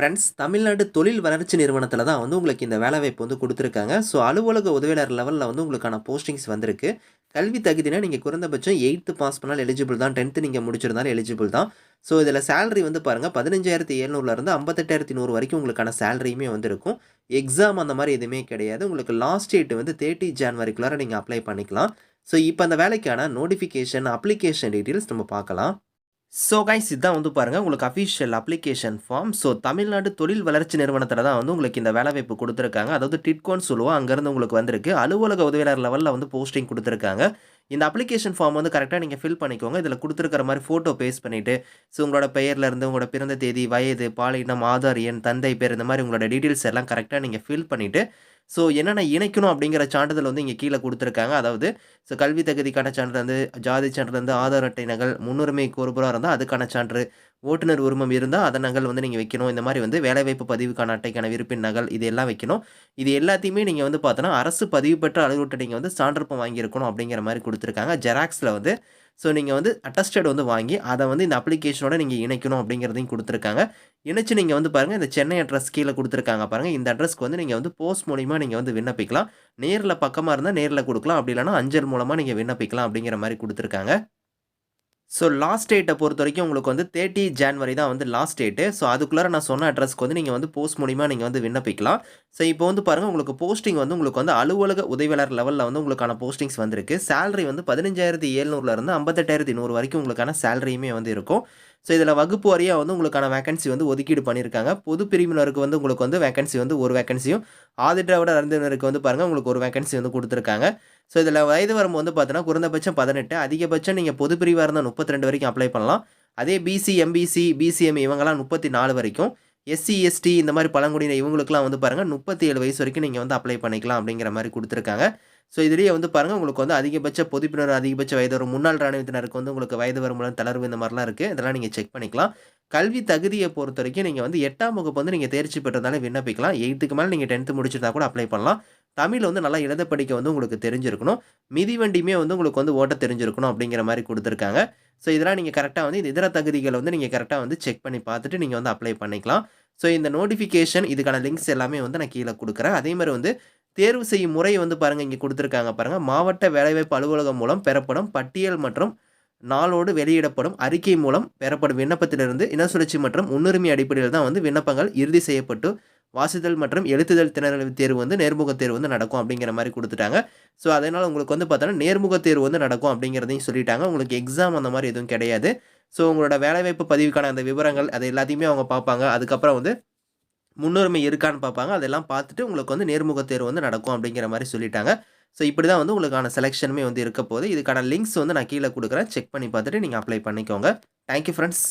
Friends Tamil Nadu தொழில் வளர்ச்சி நிறுவனத்தில் தான் வந்து உங்களுக்கு இந்த வேலைவாய்ப்பு வந்து கொடுத்துருக்காங்க. ஸோ அலுவலக உதவியாளர் லெவலில் வந்து உங்களுக்கான போஸ்டிங்ஸ் வந்திருக்கு. கல்வி தகுதினா நீங்கள் குறைந்தபட்சம் எயித்து பாஸ் பண்ணால் எலிஜிபிள் தான். டென்த்து நீங்கள் முடிச்சிருந்தாலும் எலிஜிபிள் தான். ஸோ இதில் சேலரி வந்து பாருங்கள் பதினஞ்சாயிரத்தி எழுநூறுலேருந்து ஐம்பத்தெட்டாயிரத்தி நூறு வரைக்கும் உங்களுக்கான சேலரியுமே வந்துருக்கும். எக்ஸாம் அந்த மாதிரி எதுவுமே கிடையாது. உங்களுக்கு லாஸ்ட் டேட் வந்து தேர்ட்டி ஜான்வரிக்குள்ளார நீங்கள் அப்ளை பண்ணிக்கலாம். ஸோ இப்போ அந்த வேலைக்கான நோட்டிஃபிகேஷன் அப்ளிகேஷன் டீட்டெயில்ஸ் நம்ம பார்க்கலாம். ஸோ கைஸ் இதான் வந்து பாருங்கள் உங்களுக்கு official application form so Tamil Nadu தொழில் வளர்ச்சி நிறுவனத்தில் தான் வந்து உங்களுக்கு இந்த வேலைவாய்ப்பு கொடுத்துருக்காங்க. அதாவது டிட்கோன்னு சொல்லுவோம் அங்கேருந்து உங்களுக்கு வந்திருக்கு. அலுவலக உதவியாளர் லெவலில் வந்து போஸ்டிங் கொடுத்துருக்காங்க. இந்த அப்ளிகேஷன் ஃபார்ம் வந்து கரெக்டாக நீங்கள் ஃபில் பண்ணிக்கோங்க. இதில் கொடுத்துருக்கிற மாதிரி ஃபோட்டோ பேஸ் பண்ணிவிட்டு ஸோ உங்களோட பெயர்லேருந்து உங்களோட பிறந்த தேதி வயது பாலினம் ஆதார் எண் தந்தை பேர் இந்த மாதிரி உங்களோட டீட்டெயில்ஸ் எல்லாம் கரெக்டாக நீங்கள் ஃபில் பண்ணிவிட்டு ஸோ என்னென்ன இணைக்கணும் அப்படிங்கிற சான்றிதழ் வந்து இங்கே கீழே கொடுத்துருக்காங்க. அதாவது ஸோ கல்வி தகுதிக்கான சான்றிதழ் வந்து ஜாதி சான்றிதழ் வந்து ஆதார் அட்டை நகல் முன்னுரிமை கோருபுறாக இருந்தால் அதுக்கான சான்று ஓட்டுநர் உரிமம் இருந்தால் அதன் நகல் வந்து நீங்கள் வைக்கணும். இந்த மாதிரி வந்து வேலைவாய்ப்பு பதிவுக்கான அட்டைக்கான விருப்பின் நகல் இது எல்லாம் வைக்கணும். இது எல்லாத்தையுமே நீங்கள் வந்து பார்த்தோன்னா அரசு பதிவு பெற்ற அலுவலகத்தை நீங்கள் வந்து சான்றப்பம் வாங்கியிருக்கணும் அப்படிங்கிற மாதிரி கொடுத்துருக்காங்க. ஜெராக்ஸில் வந்து ஸோ நீங்கள் வந்து அட்டஸ்டட் வந்து வாங்கி அதை வந்து இந்த அப்ளிகேஷனோட நீங்கள் இணைக்கணும் அப்படிங்கிறதையும் கொடுத்துருக்காங்க. இணைச்சு நீங்கள் வந்து பாருங்கள் இந்த சென்னை அட்ரஸ் கீழே கொடுத்துருக்காங்க பாருங்கள் இந்த அட்ரஸ்க்கு வந்து நீங்கள் வந்து போஸ்ட் மூலிமா நீங்கள் வந்து விண்ணப்பிக்கலாம். நேரில் பக்கமாக இருந்தால் நேரில் கொடுக்கலாம். அப்படி இல்லைனா அஞ்சல் மூலமாக நீங்கள் விண்ணப்பிக்கலாம் அப்படிங்கிற மாதிரி கொடுத்துருக்காங்க. ஸோ லாஸ்ட் டேட்டை பொறுத்த வரைக்கும் உங்களுக்கு வந்து தேர்ட்டி ஜான்வரி தான் வந்து லாஸ்ட் டேட்டு ஸோ அதுக்குள்ளே நான் சொன்ன அட்ரஸ்க்கு வந்து நீங்கள் வந்து போஸ்ட் மூலிமா நீங்கள் வந்து விண்ணப்பிக்கலாம். ஸோ இப்போ வந்து பாருங்கள் உங்களுக்கு போஸ்டிங் வந்து உங்களுக்கு வந்து அலுவலக உதவியாளர் லெவலில் வந்து உங்களுக்கான போஸ்டிங்ஸ் வந்திருக்கு. சேலரி வந்து பதினஞ்சாயிரத்தி ஏழ்நூறுலேருந்து ஐம்பத்தெட்டாயிரத்தி நூறு வரைக்கும் உங்களுக்கான சேலரியுமே வந்து இருக்கும். ஸோ இதில் வகுப்பு வாரியாக வந்து உங்களுக்கான வேகன்சி வந்து ஒதுக்கீடு பண்ணியிருக்காங்க பொது பிரிவினருக்கு வந்து உங்களுக்கு வந்து வேகன்சி வந்து ஒரு வேகன்சியும் ஆதிதிராவிட அறிந்தவருக்கு வந்து பாருங்கள் உங்களுக்கு ஒரு வேகன்சி வந்து கொடுத்துருக்காங்க. ஸோ இதில் வயது வரம்பு வந்து பார்த்தீங்கன்னா குறைந்தபட்சம் பதினெட்டு அதிகபட்சம் நீங்கள் பொது பிரிவாக இருந்தால் முப்பத்தி ரெண்டு வரைக்கும் அப்ளை பண்ணலாம். அதே பிசி எம்பிசி பிசிஎம் இவங்கெல்லாம் முப்பத்தி நாலு வரைக்கும் எஸ்சி எஸ்டி இந்த மாதிரி பழங்குடியினர் இவங்களுக்குலாம் வந்து பாருங்கள் முப்பத்தி ஏழு வயசு வரைக்கும் நீங்கள் வந்து அப்ளை பண்ணிக்கலாம் அப்படிங்கிற மாதிரி கொடுத்துருக்காங்க. ஸோ இதுலேயே வந்து பாருங்கள் உங்களுக்கு வந்து அதிகபட்ச பொதுப்பினர் அதிகபட்ச வயது வரும் முன்னாள் இராணுவத்தினருக்கு வந்து உங்களுக்கு வயது வருமுடன் தளர்வு இந்த மாதிரிலாம் இருக்குது இதெல்லாம் நீங்கள் செக் பண்ணிக்கலாம். கல்வி தகுதியை பொறுத்த வரைக்கும் நீங்கள் வந்து எட்டாம் வகுப்பு வந்து நீங்கள் தேர்ச்சி பெற்றதாலே விண்ணப்பிக்கலாம். எயித்துக்கு மேலே நீங்கள் டென்த்து முடிச்சிருந்தா கூட அப்ளை பண்ணலாம். தமிழ் வந்து நல்லா எழுத படிக்க வந்து உங்களுக்கு தெரிஞ்சிருக்கணும். மிதிவண்டியுமே வந்து உங்களுக்கு வந்து ஓட்ட தெரிஞ்சிருக்கணும் அப்படிங்கிற மாதிரி கொடுத்துருக்காங்க. ஸோ இதெல்லாம் நீங்கள் கரெக்டாக வந்து இந்த இதர தகுதிகளை வந்து நீங்கள் கரெக்டாக வந்து செக் பண்ணி பார்த்துட்டு நீங்கள் வந்து அப்ளை பண்ணிக்கலாம். ஸோ இந்த நோட்டிஃபிகேஷன் இதுக்கான லிங்க்ஸ் எல்லாமே வந்து நான் கீழே கொடுக்குறேன். அதே மாதிரி வந்து தேர்வு செய்யும் முறை வந்து பாருங்கள் இங்கே கொடுத்துருக்காங்க பாருங்கள் மாவட்ட வேலைவாய்ப்பு அலுவலகம் மூலம் பெறப்படும் பட்டியல் மற்றும் நாளோடு வெளியிடப்படும் அறிக்கை மூலம் பெறப்படும் விண்ணப்பத்திலிருந்து இனசுழற்சி மற்றும் முன்னுரிமை அடிப்படையில் தான் வந்து விண்ணப்பங்கள் இறுதி செய்யப்பட்டு வாசித்தல் மற்றும் எழுத்துதல் திணறல் தேர்வு வந்து நேர்முக தேர்வு வந்து நடக்கும் அப்படிங்கிற மாதிரி கொடுத்துட்டாங்க. ஸோ அதனால் உங்களுக்கு வந்து பார்த்தோன்னா நேர்முக தேர்வு வந்து நடக்கும் அப்படிங்கிறதையும் சொல்லிட்டாங்க. உங்களுக்கு எக்ஸாம் அந்த மாதிரி எதுவும் கிடையாது. ஸோ உங்களோட வேலைவாய்ப்பு பதிவுக்கான அந்த விவரங்கள் அது எல்லாத்தையுமே அவங்க பார்ப்பாங்க. அதுக்கப்புறம் வந்து முன்னுரிமை இருக்கான்னு பார்ப்பாங்க. அதெல்லாம் பார்த்துட்டு உங்களுக்கு வந்து நேர்முக தேர்வு வந்து நடக்கும் அப்படிங்கிற மாதிரி சொல்லிட்டாங்க. ஸோ இப்படி தான் வந்து உங்களுக்கான செலெக்ஷனுமே வந்து இருக்க போகுது. இதுக்கான லிங்க்ஸ் வந்து நான் கீழே கொடுக்குறேன். செக் பண்ணி பார்த்துட்டு நீங்கள் அப்ளை பண்ணிக்கோங்க. Thank you friends